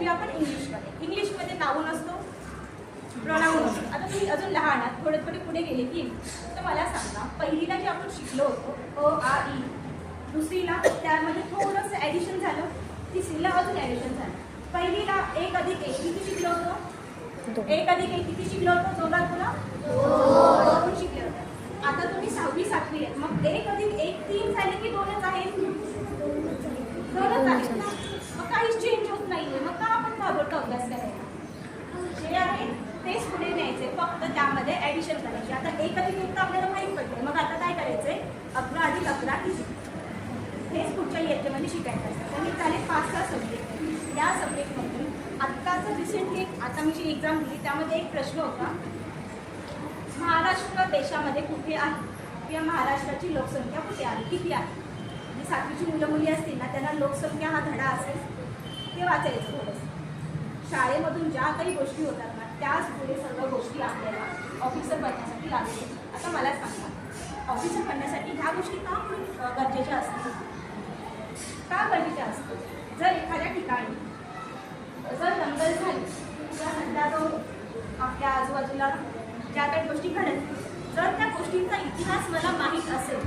घेऊया आपण इंग्लिशमध्ये. इंग्लिशमध्ये नाऊन असतो प्रोनाऊन असतो आता तुम्ही अजून लहान आहात. थोडे थोडे पुढे गेले की तर मला सांगा पहिलीला जे आपण शिकलो होतो अ आ ई दुसरीला त्यामध्ये थोडंसं ॲडिशन झालं. तिसरीला अजून ॲडिशन झालं. पहिलीला एक अधिक एक किती शिकलो होतो? एक अधिक एक किती शिकलो होतो जोरात पुन्हा दोन शिकले होते आता तुम्ही सहावी सातवी आहेत मग एक अधिक एक तीन झाले की दोनच आहेत दोनच आहेत ना मग काहीच चेंज होत नाहीये मग का आपण घाबरतो अभ्यास करायला जे आहे तेच पुढे न्यायचे मध्ये ऍडिशन करायची. आता एक अधिक आपल्याला माहीत पडते. मग आता काय करायचंय? अकरा अधिक अकरा किती? हेच पुढच्या इयत्तेमध्ये शिकायचं असतं. तर मी झाले पाच सहा सब्जेक्ट या सब्जेक्टमधून आत्ताचं रिसेंटली आता मी जी एक्झाम दिली त्यामध्ये एक प्रश्न होता महाराष्ट्र देशामध्ये कुठे आहे? किंवा महाराष्ट्राची लोकसंख्या कुठे आहे? किती आहे? जी सातवीची मुलं मुली असतील ना त्यांना लोकसंख्या हा धडा असेल. ते वाचायचं थोडंसं. शाळेमधून ज्या काही गोष्टी होतात त्याच पुढे सर्व गोष्टी आपल्याला ऑफिसर बनण्यासाठी लागते आता मला सांगा ऑफिसर बनण्यासाठी ह्या गोष्टी का गरजेच्या असतील? का गरजेच्या असतील? जर एखाद्या ठिकाणी जर दंगल झाली किंवा सध्या जो आपल्या आजूबाजूला ज्या काही गोष्टी घडत जर त्या गोष्टींचा इतिहास मला माहीत असेल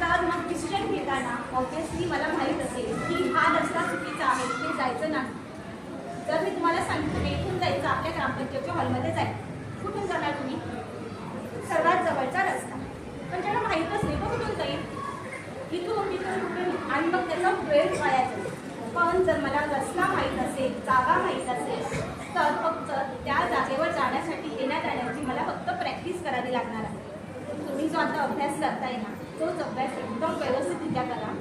तर मग डिसिजन घेताना ऑब्विसली मला माहीत असेल की हा रस्ता चुकीचा आहे इथे जायचं नाही. जर मी तुम्हाला सांगितलं की इथून जायचं आपल्या ग्रामपंचायतच्या हॉलमध्ये जाईल कुठून जाणार तुम्ही? सर्वात जवळचा रस्ता. पण त्याला माहीतच नाही मग कुठून जाईल? इथून इथून कुठून आणि मग त्याचा वेळ वाया पण जर मला रस्ता माहीत असेल जागा माहीत असेल तर फक्त त्या जागेवर जाण्यासाठी येण्या जाण्याची मला फक्त प्रॅक्टिस करावी लागणार आहे. तुम्ही जो आता अभ्यास करताय ना तोच अभ्यास एकदम व्यवस्थितरित्या करा.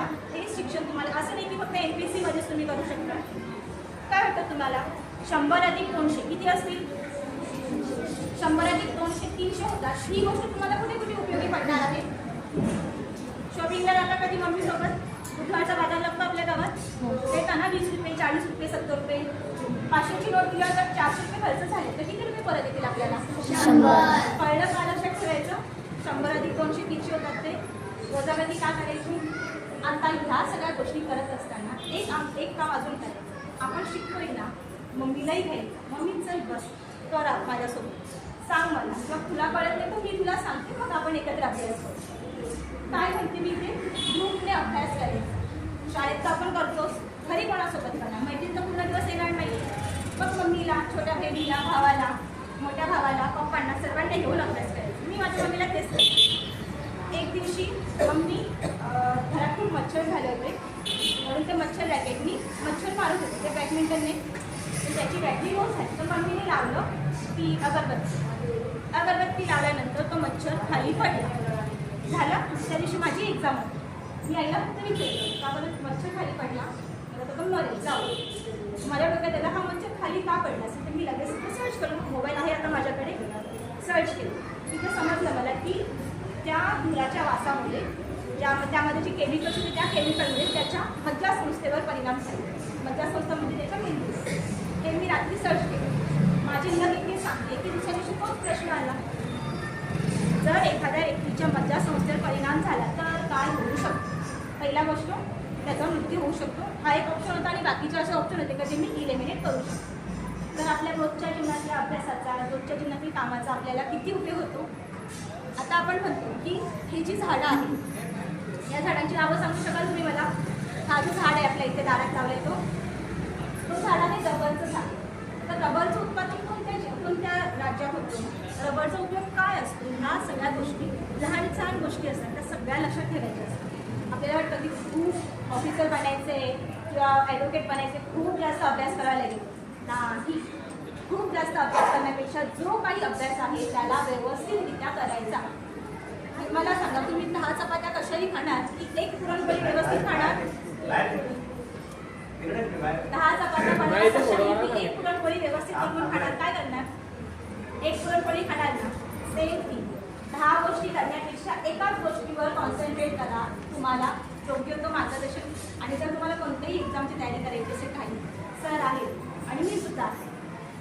घ्या हेच शिक्षण तुम्हाला असं नाही की फक्त एम पी एस सीमध्येच तुम्ही करू शकता. काय वाटतं तुम्हाला? शंभर अधिक दोनशे किती असतील? शंभर अधिक दोनशे तीनशे होतात. ही गोष्ट तुम्हाला कुठे कुठे उपयोगी पडणार आहे? शॉपिंगला जाता कधी मम्मी सोबत? बुधवारचा बाजार लागतो आपल्या गावात. ते त्यांना वीस रुपये चाळीस रुपये सत्तर रुपये. पाचशेची नोट दिल्यावर जर चारशे रुपये खर्च झाले. तर किती रुपये परत येतील आपल्याला. कळलं का लक्षात ठेवायचं. शंभर अधिक दोनशे तीनशे होतात ते. वजाबाकी का करायची? आता ह्या सगळ्या गोष्टी करत असताना एक आम एक काम अजून करायचं आपण शिकतोय ना मम्मीलाही घ्यायचं मम्मी चल बस. कर माझ्यासोबत. सांग मला. किंवा तुला कळत नाही तर मी तुला सांगते. मग आपण एकत्र अभ्यास करू. काय म्हणते मी ते? ग्रुपने अभ्यास करायचा शाळेत तर आपण करतोच. घरी कोणासोबत करणार मैत्रीण तर पूर्ण दिवस येणार नाही मग मम्मीला छोट्या बहिणीला भावाला मोठ्या भावाला पप्पांना सर्वांना घेऊन अभ्यास करायचा मी माझ्या मम्मीला तेच करते. एक दिवशी मम्मी घरात खूप मच्छर झाले होते. म्हणून ते मच्छर रॅकेटनी मच्छर मारत होते. ते बॅडमिंटनने तर त्याची बॅटरी लो झाली तर मम्मीने लावलं ती अगरबत्ती. अगरबत्ती लावल्यानंतर तो मच्छर खाली पडला. झाला. दुसऱ्या दिवशी माझी एक्झाम होती. मी आईला फक्त विचारलं का बरं मच्छर खाली पडला? मला तो पण मरेल. जाऊ मला डोक्यात त्याला हा मच्छर खाली का पडला? असेल तर मी लगेच तिथे सर्च करून मोबाईल आहे आता माझ्याकडे. सर्च केलं. तिथे समजलं मला की त्या धुराच्या वासामुळे ज्या त्यामध्ये जी केमिकल्स होते त्या केमिकलमुळे त्याच्या मज्जासंस्थेवर परिणाम झाले. मज्जासंस्था म्हणजे त्याच्या मेंदू हे मी रात्री सर्च केलं. माझी नवीन सांगते की दुसऱ्या दिवशी तोच प्रश्न आला. जर एखाद्या व्यक्तीच्या मज्जासंस्थेवर परिणाम झाला तर काय होऊ शकतो? पहिला गोष्ट त्याचा मृत्यू होऊ शकतो. हा एक ऑप्शन होता आणि बाकीचे असे ऑप्शन होते का जे मी इलिमिनेट करू शकतो. तर आपल्या रोजच्या जीवनातल्या अभ्यासाचा रोजच्या जीवनातील कामाचा आपल्याला किती उपयोग होतो? आता आपण म्हणतो की ही जी झाडं आहेत या झाडांची नावं सांगू शकाल तुम्ही मला? हा जो झाड आहे आपल्या इथे दारात लावलाय तो. तो झाड आहे रबरचं झाड तर रबरचं उत्पादन कोणत्या कोणत्या राज्यात होतो? रबरचा उपयोग काय असतो? ह्या सगळ्या गोष्टी लहान छान गोष्टी असतात त्या सगळ्या लक्षात ठेवायच्या असतात. आपल्याला वाटतं की खूप ऑफिसर बनायचे किंवा ॲडव्होकेट बनायचे खूप जास्त अभ्यास करायला लागेल. नाही. खूप जास्त अभ्यास करण्यापेक्षा जो काही अभ्यास आहे त्याला व्यवस्थितरित्या करायचा. मला सांगा तुम्ही दहा चपात्या कशाही खाणार? की एक पुरणपोळी व्यवस्थित खाणार? दहा चपात्या कशाही की एक पुरणपोळी व्यवस्थित बनवून खाणार? काय करणार? एक पुरणपोळी खाणार ना? सेम थिंग दहा गोष्टी करण्यापेक्षा एकाच गोष्टीवर कॉन्सन्ट्रेट करा. तुम्हाला योग्य तो मार्गदर्शन आणि जर तुम्हाला कोणत्याही एक्झामची तयारी करायची असेल काही. सर आहे आणि मी सुद्धा आहे.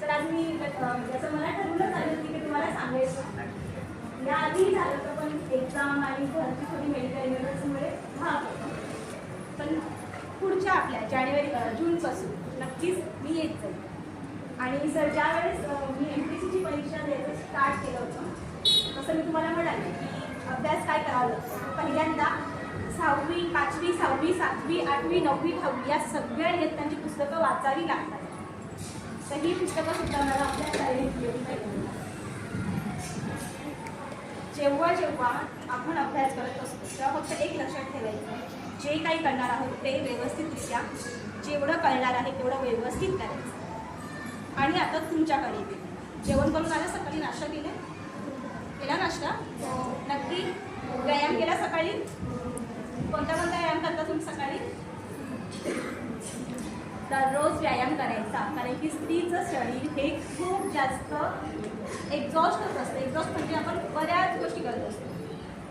तर आज मी जसं मला ठरवूनच आलं की तुम्हाला सांगायचं याआधी झालं तर पण एक्झाम आणि घरची थोडी मेडिकल इमर्जन्सीमुळे भाग पण पुढच्या आपल्या जानेवारी जूनपासून नक्कीच मी येत जाईल. आणि सर ज्यावेळेस मी एम पी सीची परीक्षा द्यायचं स्टार्ट केलं होतं तसं मी तुम्हाला म्हणाले की अभ्यास काय करावा लागतो? पहिल्यांदा सहावी पाचवी सहावी सातवी आठवी नववी दहावी या सगळ्या इयत्तांची पुस्तकं वाचावी लागतात. तर ही पुस्तकं सुद्धा मला आपल्या शाळेत घेऊन जेव्हा जेव्हा आपण अभ्यास करत असतो तेव्हा फक्त एक लक्षात ठेवायचं जे काही करणार आहोत ते व्यवस्थितरित्या जेवढं कळणार आहे तेवढं व्यवस्थित करायचं. आणि आता तुमच्याकडे येते. जेवण करून आलं सकाळी नाश्ता केला? केला नाश्ता? नक्की? व्यायाम केला सकाळी? कोणता कोणता व्यायाम करता तुम्ही सकाळी? दररोज व्यायाम करायचा. कारण की स्त्रीचं शरीर हे खूप जास्त एक्झॉस्ट होत असतं. एक्झॉस्ट म्हणजे आपण बऱ्याच गोष्टी करत असतो.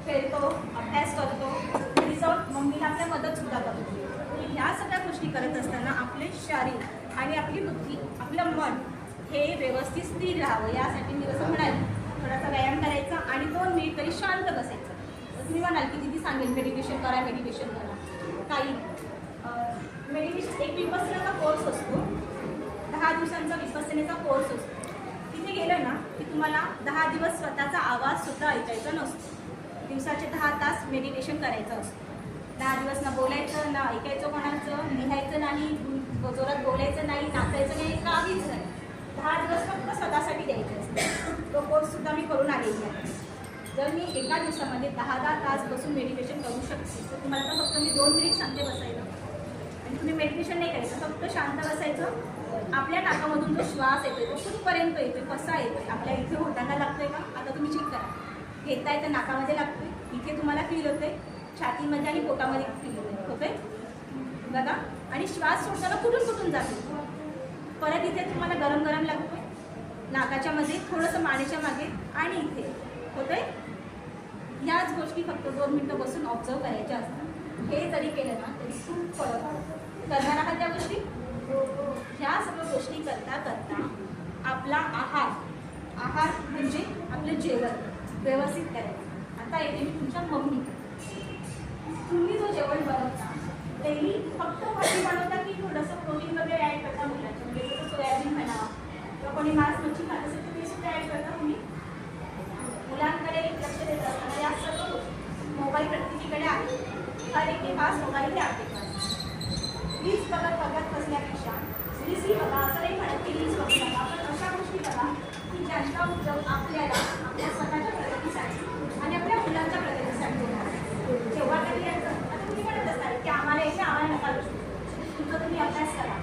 खेळतो अभ्यास करतो घरी जाऊन मम्मीला आपल्या मदतसुद्धा करतो. ह्या सगळ्या गोष्टी करत असताना आपले शरीर आणि आपली बुद्धी आपलं मन हे व्यवस्थित स्थिर राहावं यासाठी मी कसं म्हणाल थोडासा व्यायाम करायचा आणि दोन मिनिट तरी शांत बसायचं. तुम्ही म्हणाल की दिदी सांगेल मेडिटेशन करा मेडिटेशन करा. काही मेडिटेशन म्हणजे एक विपसनेचा कोर्स असतो. दहा दिवसांचा विपसनेचा कोर्स असतो. तिथे गेलं ना की तुम्हाला दहा दिवस स्वतःचा आवाजसुद्धा ऐकायचा नसतो. दिवसाचे दहा तास मेडिटेशन करायचं असतं. दहा दिवस ना बोलायचं ना ऐकायचं कोणाचं लिहायचं नाही जोरात बोलायचं नाही नाचायचं नाही काहीच नाही. दहा दिवस फक्त स्वतःसाठी द्यायचे असतात तो कोर्ससुद्धा मी करून आलेली आहे. जर मी एका दिवसामध्ये दहा दहा तास बसून मेडिटेशन करू शकते तर तुम्हाला फक्त मी दोन मिनिट सांगते बसायला. आणि तुम्ही मेडिटेशन नाही करायचं फक्त शांत बसायचं. आपल्या नाकामधून जो श्वास येतोय तो कुठपर्यंत येतोय कसा येतोय आपल्या इथे होताना लागतोय का? आता तुम्ही चेक करा. घेताय तर नाकामध्ये लागतोय इथे तुम्हाला फील होतंय छातीमध्ये आणि पोटामध्ये फील होतंय होतंय बघा. आणि श्वास सोडताना कुठून कुठून जातो? परत इथे तुम्हाला गरम गरम लागतोय नाकाच्या मध्ये थोडंसं मानेच्या मागे आणि इथे होतंय ह्याच गोष्टी फक्त दोन मिनटं बसून ऑब्झर्व करायच्या असतात. हे जरी केलं ना तरी खूप फरक पडतो. करणार आहात त्या गोष्टी? ह्या सगळ्या गोष्टी करता करता आपला आहार आहार म्हणजे आपलं जेवण व्यवस्थित करायचं. आता येते मी तुमच्या मम्मी. तुम्ही जो जेवण बनवता तेही फक्त भाजी बनवता की थोडंसं प्रोटीन वगैरे ॲड करता मुलाच्या? म्हणजे जसं सोयाबीन म्हणा किंवा कोणी मांस मच्छी खात असेल तर ते सुद्धा ॲड करता तुम्ही मुलांकडे लक्ष देत असताना या सर्व मोबाईल प्रत्येकीकडे आहे हर एक के पास मोबाईल आहे. रील्स बघत बघत बसण्यापेक्षा रील्स ही बघा असं नाही म्हणत की रील्स बघू नका पण अशा गोष्टी बघा की ज्यांचा उपयोग आपल्याला आपल्या स्वतःच्या प्रगतीसाठी आणि आपल्या मुलांच्या प्रगतीसाठी होणार. जेव्हा कधी आता तुम्ही म्हणत की आम्हाला यायचे आम्हाला नका गोष्टी तुमचा तुम्ही अभ्यास करा.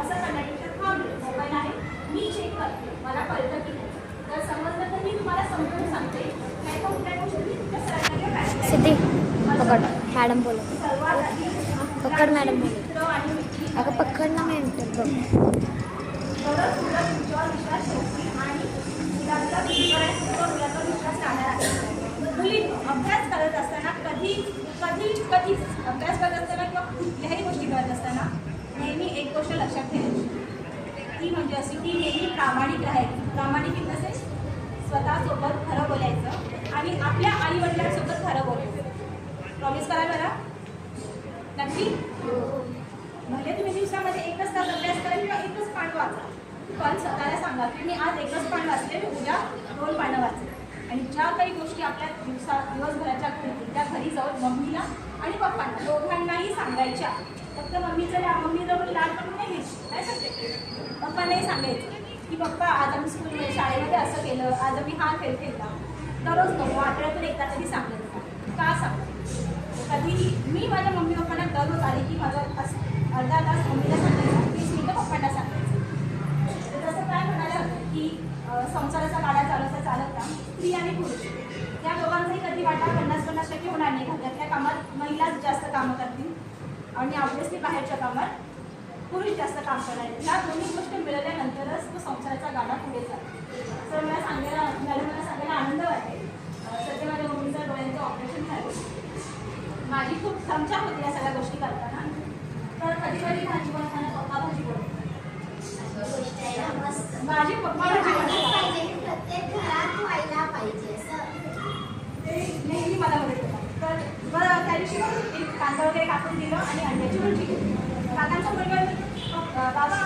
असं करण्यापेक्षा थांबले मोबाईल आहे. मी चेक करते. मला कळतं की नाही. जर समजलं तर मी तुम्हाला समजून सांगते. नाही तर कुठल्या गोष्टी तुमच्या सरांना सिद्धी पकड. मॅडम आधी पकड मॅडम मैत्रिणी अगं पकड ना मिनिट बघ. तरच मुलं तुमच्यावर विश्वास आणि मुलांचा तुमच्यापर्यंत तुमचा मुलाचा विश्वास राहणार आहे अभ्यास करत असताना कधी कधी कधीच अभ्यास करत असताना किंवा कुठल्याही गोष्टी करत असताना नेहमी एक गोष्ट लक्षात ठेवायची ती म्हणजे अशी की नेहमी प्रामाणिक राहायची प्रामाणिक इन द सेन्स स्वतःसोबत खरं बोलायचं आणि आपल्या आईवडिलांसोबत खरं बोलायचं. प्रॉमिस करा बरं नक्की? म्हणजे तुम्ही दिवसामध्ये एकच तास अभ्यास करा किंवा एकच पान वाचा. पण स्वतःला सांगा की मी आज एकच पान वाचले मी उद्या दोन पानं वाचले आणि ज्या काही गोष्टी आपल्या दिवसा दिवसभराच्या घडतील त्या घरी जाऊन मम्मीला आणि पप्पांना दोघांनाही सांगायच्या. फक्त मम्मीचं ला मम्मीजवळ लाल पण नाही घ्यायची काय सांगते? पप्पांनाही सांगायचं की पप्पा आज आम्ही स्कूलमध्ये शाळेमध्ये असं केलं आज आम्ही हा खेळ खेळला. दररोज नको आठवड्यातून एकदा तरी सांगायचं का सांगतो? कधीही. मी माझ्या मम्मी पप्पांना दररोज आले की माझं असं अर्धा तास मम्मीला सांगायचा वीस मिनिटं पप्पांना सांगायचं. तर तसं काय म्हणायला होतं की संसाराचा गाडा चालवता चालवता स्त्री आणि पुरुष त्या दोघांचाही कधी वाटा पन्नास पन्नास टक्के होणार नाही. घरातल्या कामात महिलाच जास्त कामं करतील आणि ऑब्विसली बाहेरच्या कामात पुरुष जास्त काम करणार आहेत. या दोन्ही गोष्टी मिळाल्यानंतरच तो संसाराचा गाडा पुढे जातो तर मला सांगायला मॅडम मला सांगायला आनंद वाटेल सध्या माझ्या मम्मीचं डोळ्यांचं ऑपरेशन झालं. माझी खूप चमचा होती या सगळ्या गोष्टी करताना. कधी भाजी बनवताना पप्पा भाजी बनवतात माझे पप्पा. भाजी बनवतात प्रत्येक घरात व्हायला पाहिजे असं. ते नेहमी मला तर बरं त्या दिवशी कांदा वगैरे कापून दिलं आणि अंड्याची भजी. केली काकांचा मुलगा बाबा